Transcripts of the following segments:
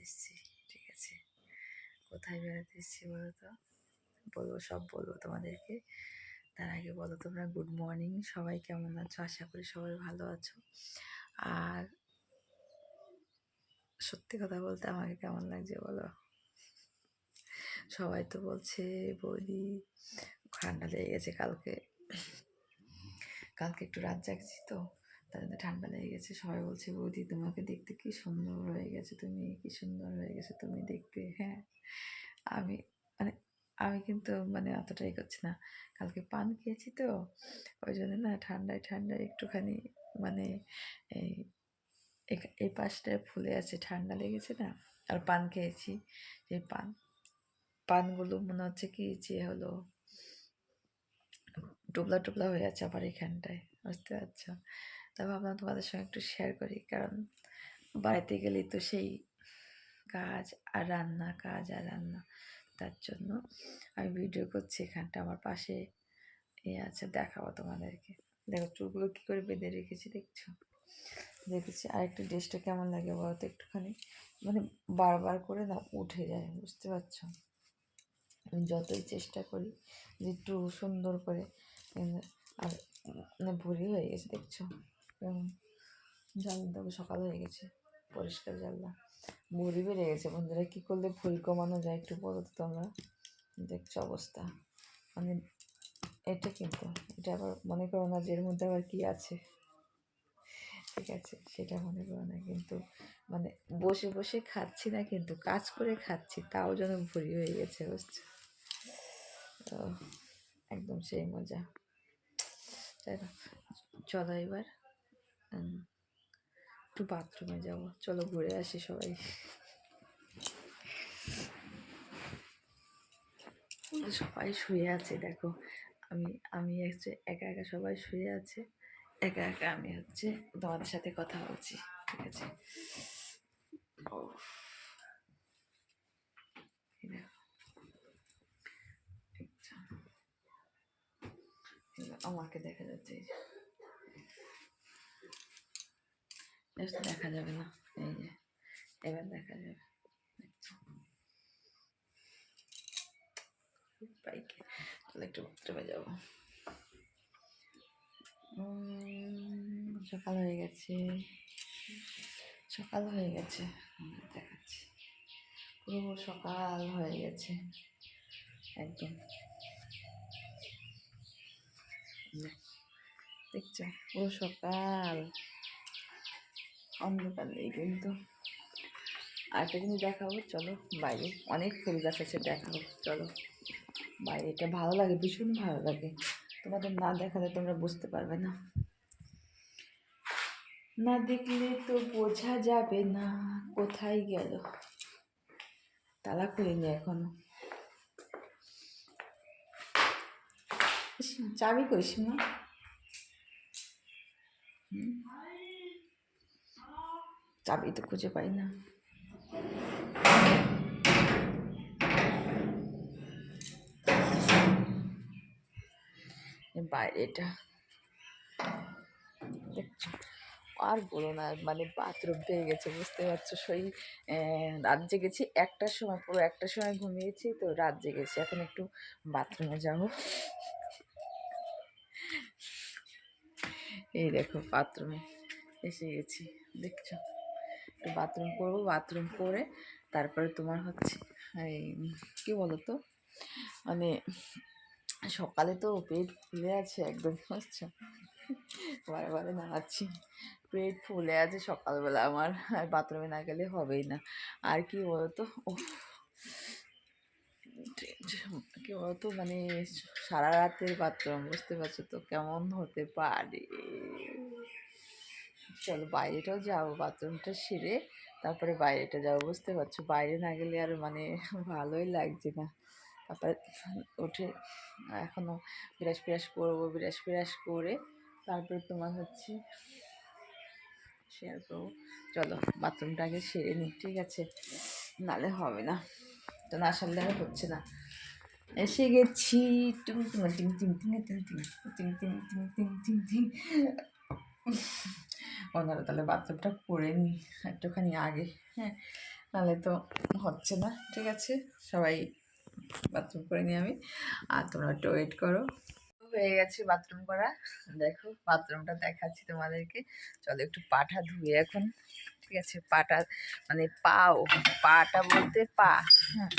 এসেছি ঠিক আছে? কোথায় বেড়াতে এসেছি বলো তো বলব, সব বলব তোমাদেরকে। তার আগে বলো তোমরা গুড মর্নিং সবাই কেমন আছো? আশা করি সবাই ভালো আছো। আর সত্যি কথা বলতে আমাকে কেমন লাগছে বলো? সবাই তো বলছে, বৌদি, ঠান্ডা লেগে গেছে কালকে। কালকে একটু রাত জাগছি তো। জন্য ঠান্ডা লেগে গেছে। সবাই বলছে, বৌদি, তোমাকে দেখতে কি সুন্দর হয়ে গেছে, তুমি কি সুন্দর হয়ে গেছে, তুমি দেখতে। হ্যাঁ আমি মানে আমি কিন্তু মানে অতটাই করছি না। কালকে পান খেয়েছি তো, ওই জন্য না ঠান্ডায় ঠান্ডায় একটুখানি মানে এই এই পাশটায় ফুলে আছে, ঠান্ডা লেগেছে না, আর পান খেয়েছি। সেই পান, পানগুলো মনে হচ্ছে কি যে হলো টুবলা টুবলা হয়ে আছে আবার এখানটায়, বুঝতে পারছ? তা ভাবলাম তোমাদের সঙ্গে একটু শেয়ার করি। কারণ বাড়িতে গেলেই তো সেই কাজ আর রান্না, কাজ আর রান্না, তার জন্য আমি ভিডিও করছি এখানটা আমার পাশে এ আছে, দেখাবো তোমাদেরকে। দেখো চুলগুলো কী করে বেঁধে রেখেছি দেখছ? দেখেছি আর একটু ড্রেসটা কেমন লাগে বলো তো একটুখানি? মানে বারবার করে না উঠে যায়, বুঝতে পারছ? আমি যতই চেষ্টা করি যে একটু সুন্দর করে আর মানে ভুরি হয়ে গেছে, দেখছ? জানলাম তবে সকাল হয়ে গেছে, পরিষ্কার জানলাম ভুঁড়ি বেড়ে গেছে, বন্ধুরা, কী করলে ভুঁড়ি কমানো যায় একটু বলো তো তোমরা? দেখছ অবস্থা। মানে এটা কিন্তু, এটা আবার মনে করো না যে এর মধ্যে আবার কী আছে। ঠিক আছে, সেটা মনে করো না, কিন্তু মানে বসে বসে খাচ্ছি না কিন্তু, কাজ করে খাচ্ছি, তাও যেন ভুঁড়ি হয়ে গেছে, বুঝছ? একদম সেই মজা। চলো এবার। একটু বাথরুমে যাব। চলো ঘুরে আসি সবাই। সবাই শুয়ে আছে, দেখো। আমি আমি হচ্ছে একা একা সবাই শুয়ে আছে। একা একা আমি হচ্ছে তোমাদের সাথে কথা বলছি, ঠিক আছে? আমাকে দেখা যাচ্ছে, এই যে। দেখা যাবে না। এই যে এবার দেখা যাবে? বাইকে তাহলে একটু বাথরুমে যাব। সকাল হয়ে গেছে। সকাল হয়ে গেছে। দেখাচ্ছি। পুরো সকাল হয়ে গেছে। একদম। দেখ, দেখছ? পুরো সকাল। অন্ধকার নেই কিন্তু। আরেকটা জিনিস দেখাবো, চলো বাইরে। অনেক ফুল গাছ আছে, দেখাবো, চলো। বাইরে, এটা ভালো লাগে, ভীষণ ভালো লাগে। তোমাদের না দেখালে তোমরা বুঝতে পারবে না। না দেখলে তো বোঝা যাবে না কোথায় গেল। তালা খুলিনি এখনও। চাবি কইস না হুম? চাবি তো খুঁজে পাই না। এ বাইরেটা। দেখছ? আর বলো না মানে বাথরুম পেয়ে গেছে, বুঝতে পারছ? সেই রাত জেগেছি একটার সময়, পুরো একটার সময় ঘুমিয়েছি, তো রাত জেগেছি। এখন একটু বাথরুমে যাব। এই দেখো, বাথরুমে এসে গেছি। দেখছ? বাথরুম করব, বাথরুম করে তারপরে তোমার হচ্ছে কী বলো তো মানে সকালে তো পেট ফুলে আছে একদম, বুঝছ? বারে বারে নাড়াচ্ছি। পেট ফুলে আছে সকালবেলা আমার, আর বাথরুমে না গেলে হবেই না। আর কি বলতো? ও কি বলতো? মানে সারা রাতের বাথরুম, বুঝতে পারছ তো? কেমন হতে পারে? চলো বাইরেটাও যাব বাথরুমটা সেরে তারপরে বাইরেটা যাব বুঝতে পারছ বাইরে না গেলে আর মানে ভালোই লাগছে না তারপরে উঠে এখনও বিরাস ফিরাস করব বিরাস ফিরাস করে তারপরে তোমার হচ্ছে শেয়ার করব চলো বাথরুমটা আগে সেরে নিই ঠিক আছে নালে হবে না তো না সারলে আর হচ্ছে না এসে গেছি টুং টিং টিং টিং টিং টিং টিং টিং টিং টিং টিং টিং ওনারা তাহলে বাথরুমটা করে নিই, একটুখানি আগে হ্যাঁ নাহলে তো হচ্ছে না, ঠিক আছে? সবাই বাথরুম করে নিই আমি, আর তোমরা একটু ওয়েট করো। হয়ে গেছে বাথরুম করা, দেখো, বাথরুমটা দেখাচ্ছি তোমাদেরকে। চলো একটু পাটা ধুয়ে এখন, ঠিক আছে? পাটা মানে পাও পাটা বলতে পা হ্যাঁ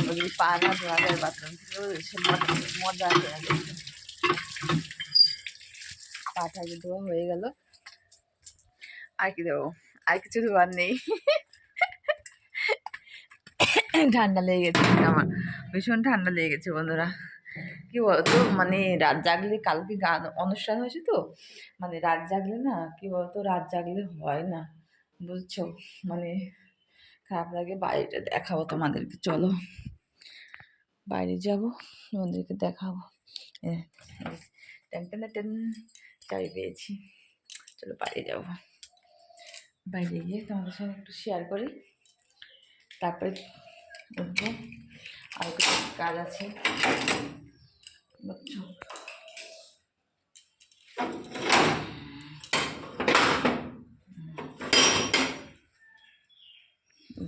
যদি পা না ধোয়া যায় বাথরুম থেকে মজা- আসে না। পাটা ধোয়া হয়ে গেল। আর দেবো? আর কিছু ধোয়ার নেই। ঠান্ডা লেগে গেছে আমার। ভীষণ ঠান্ডা লেগে গেছে বন্ধুরা। কি বলতো? মানে রাত জাগলে কালকে গান অনুষ্ঠান হয়েছে তো। মানে রাত জাগলে না, কি বলতো? রাত জাগলে হয় না। বুঝছ? মানে খারাপ লাগে, বাইরেটা দেখাবো তোমাদেরকে। চলো। বাইরে যাব, তোমাদেরকে দেখাবো। টেন টেন টেন চাবি পেয়েছি। চলো বাইরে যাব। বাইরে গিয়ে তোমাদের সঙ্গে একটু শেয়ার করি। তারপরে উঠবো আর কিছু কাজ আছে। বুঝছ?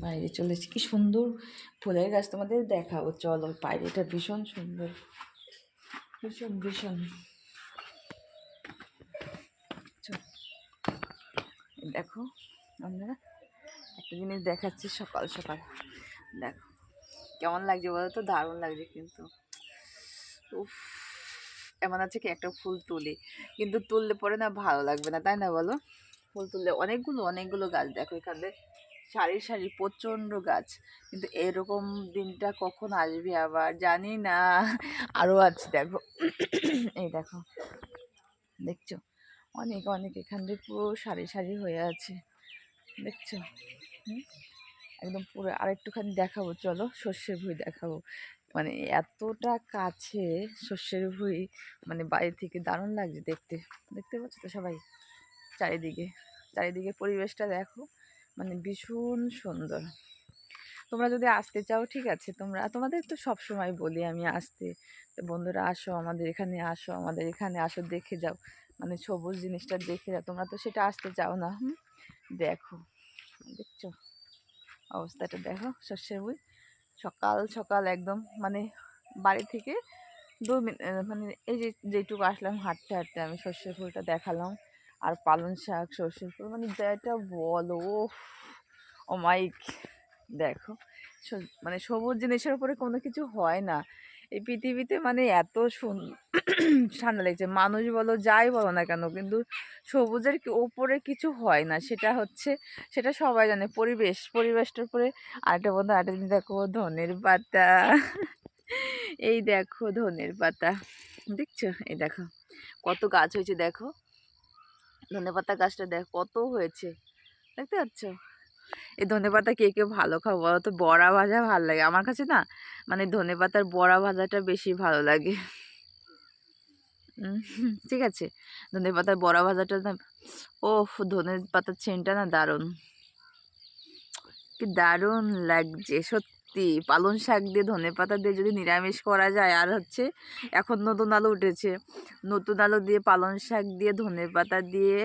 বাইরে চলেছি। কি সুন্দর ফুলের গাছ তোমাদের দেখাবো। চলো বাইরেটা ভীষণ সুন্দর। ভীষণ ভীষণ। দেখো। আমরা একটা জিনিস দেখাচ্ছি সকাল সকাল। দেখো, কেমন লাগছে বলো তো? দারুণ লাগছে কিন্তু। উফ, এমন আছে কি একটা ফুল তুলি। কিন্তু তুললে পরে না ভালো লাগবে না, তাই না বলো? ফুল তুললে অনেকগুলো অনেকগুলো গাছ দেখো এখানে সারি সারি, প্রচণ্ড গাছ। কিন্তু এরকম দিনটা কখন আসবে আবার জানি না। আরও আছে, দেখো। এই দেখো, দেখছ? অনেক অনেক, এখান দিয়ে পুরো সারি সারি হয়ে আছে। দেখছ? একদম পুরো আর একটুখানি দেখাবো, চলো সর্ষের ভুঁই দেখাবো। মানে এতটা কাছে সর্ষের ভুঁই মানে বাইরে থেকে দারুণ লাগছে দেখতে। দেখতে পাচ্ছ তো সবাই? চারিদিকে চারিদিকে পরিবেশটা দেখো মানে ভীষণ সুন্দর। তোমরা যদি আসতে চাও, ঠিক আছে, তোমরা, তোমাদের তো সব সময় বলি আমি আসতে। তো বন্ধুরা, আসো আমাদের এখানে, আসো আমাদের এখানে, আসো দেখে যাও। মানে সবুজ জিনিসটা দেখে যাও, তোমরা তো সেটা আসতে চাও না, হুম? দেখো, দেখছ? অবস্থাটা দেখো, শস্যের বই। সকাল সকাল একদম মানে বাড়ি থেকে দু মানে এই যে যেটুকু আসলাম হাঁটতে হাঁটতে আমি সর্ষের ফুলটা দেখালাম। আর পালং শাক, সর্ষের ফুল মানে যেটা বলো ও মাইক দেখো মানে সবুজ জিনিসের উপরে কোনো কিছু হয় না। এই পৃথিবীতে মানে এত সুন, ঠান্ডা লেগেছে। মানুষ বলো, যাই বলো না কেন, কিন্তু সবুজের ওপরে কিছু হয় না। সেটা হচ্ছে, সেটা সবাই জানে। পরিবেশ, পরিবেশটার উপরে আরেকটা বন্ধু, আরেকটা দিন দেখো, ধনের পাতা। এই দেখো, ধনের পাতা। দেখছ? এই দেখো, কত গাছ হয়েছে, দেখো। ধনে পাতা গাছটা দেখো, কত হয়েছে। দেখতে পাচ্ছ? এই ধনে পাতা কে কে ভালো খাও বলো তো? বড়া ভাজা ভালো লাগে। আমার কাছে না মানে ধনে পাতার বড়া ভাজাটা বেশি ভালো লাগে। ঠিক আছে। ধনে পাতার বড়া ভাজাটা না ও ধনে পাতার চেনটা না দারুণ। কি দারুণ লাগছে, সত্যি। পালং শাক দিয়ে ধনে পাতা দিয়ে যদি নিরামিষ করা যায়, আর হচ্ছে এখন নতুন আলু উঠেছে। নতুন আলু দিয়ে পালং শাক দিয়ে ধনে পাতা দিয়ে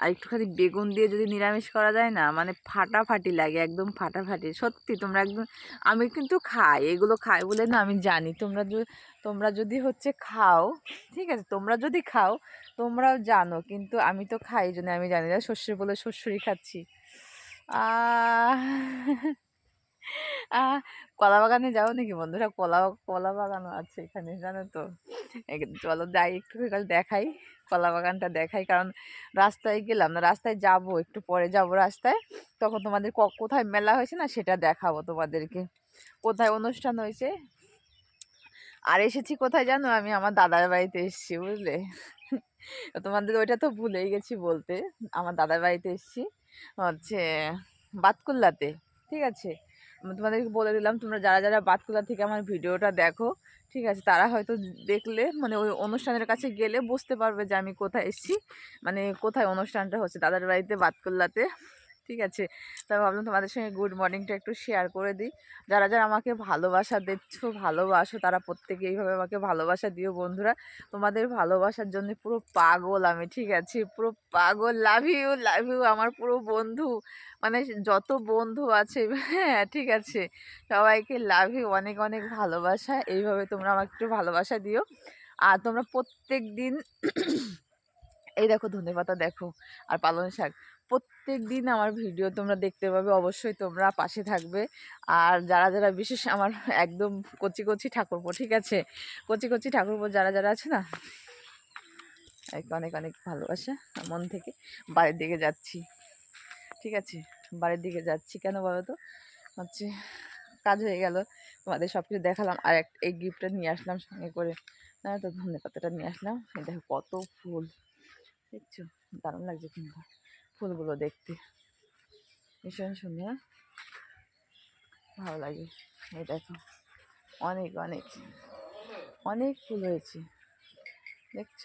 আর একটুখানি বেগুন দিয়ে যদি নিরামিষ করা যায় না মানে ফাটাফাটি লাগে, একদম ফাটাফাটি। সত্যি, তোমরা একদম, আমি কিন্তু খাই, এগুলো খাই বলে না আমি জানি। তোমরা তোমরা যদি হচ্ছে খাও, ঠিক আছে, তোমরা যদি খাও, তোমরাও জানো, কিন্তু আমি তো খাই জন্য আমি জানি না শস্য বলে শস্যই খাচ্ছি। আ কলা বাগানে যাও নাকি বন্ধুরা? কলা কলা বাগানও আছে এখানে, জানো তো। চলো যাই, একটু দেখাই, কলা বাগানটা দেখাই। কারণ রাস্তায় গেলাম না, রাস্তায় যাব, একটু পরে যাব রাস্তায়। তখন তোমাদের কোথায় মেলা হয়েছে না সেটা দেখাবো তোমাদেরকে। কোথায় অনুষ্ঠান হয়েছে? আর এসেছি কোথায় জানো? আমি আমার দাদার বাড়িতে এসেছি, বুঝলে? তোমাদের ওইটা তো ভুলেই গেছি বলতে। আমার দাদার বাড়িতে এসেছি, হচ্ছে বাতকুল্লাতে, ঠিক আছে? তোমাদেরকে বলে দিলাম, তোমরা যারা যারা বাতকুলা থেকে আমার ভিডিওটা দেখো, ঠিক আছে, তারা হয়তো দেখলে মানে ওই অনুষ্ঠানের কাছে গেলে বুঝতে পারবে যে আমি কোথায় এসেছি মানে কোথায় অনুষ্ঠানটা হচ্ছে, দাদার বাড়িতে বাতকুল্লাতে ঠিক আছে? তা ভাবলাম তোমাদের সঙ্গে গুড মর্নিংটা একটু শেয়ার করে দিই। যারা যারা আমাকে ভালোবাসা দিচ্ছ ভালোবাসো, তারা প্রত্যেকে এইভাবে আমাকে ভালোবাসা দিও বন্ধুরা। তোমাদের ভালোবাসার জন্য পুরো পাগল আমি, ঠিক আছে? পুরো পাগল লাভ ইউ লাভ ইউ আমার পুরো বন্ধু। মানে যত বন্ধু আছে হ্যাঁ ঠিক আছে? সবাইকে লাভ ইউ অনেক অনেক ভালোবাসা। এইভাবে তোমরা আমাকে একটু ভালোবাসা দিও। আর তোমরা প্রত্যেক দিন এই দেখো ধনে পাতা দেখো, আর পালং শাক। প্রত্যেক দিন আমার ভিডিও তোমরা দেখতে পাবে, অবশ্যই তোমরা পাশে থাকবে। আর যারা যারা বিশেষ আমার একদম কচি কচি ঠাকুরপো, ঠিক আছে? কচি কচি ঠাকুরপো যারা যারা আছে না অনেক অনেক ভালোবাসা মন থেকে। বাড়ির দিকে যাচ্ছি, ঠিক আছে? বাড়ির দিকে যাচ্ছি কেন বলো তো? হচ্ছে কাজ হয়ে গেল, তোমাদের সব কিছু দেখালাম। আর এক, এই গিফটটা নিয়ে আসলাম সঙ্গে করে। না তো ধনে নিয়ে আসলাম। দেখো কত ফুল, দেখছ? দারুণ লাগছে কিন্তু। ফুলগুলো দেখতে। ভীষণ সুন্দর। ভালো লাগে। এই দেখো, অনেক অনেক অনেক ফুল হয়েছে। দেখছ?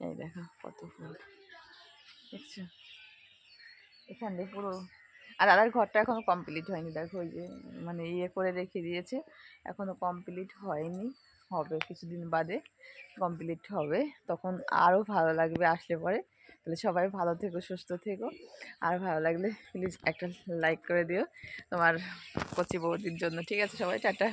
এই দেখো, কত ফুল। দেখছ? এখানে পুরো আর দাদার ঘরটা এখনও কমপ্লিট হয়নি। দেখো ওই যে মানে ইয়ে করে রেখে দিয়েছে। এখনও কমপ্লিট হয়নি। হবে কিছুদিন বাদে কমপ্লিট হবে। তখন আরও ভালো লাগবে আসলে পরে। তাহলে সবাই ভালো থেকো, সুস্থ থেকো। আর ভালো লাগলে প্লিজ একটা লাইক করে দিও তোমার কচি বৌদির জন্য। ঠিক আছে সবাই, টাটা।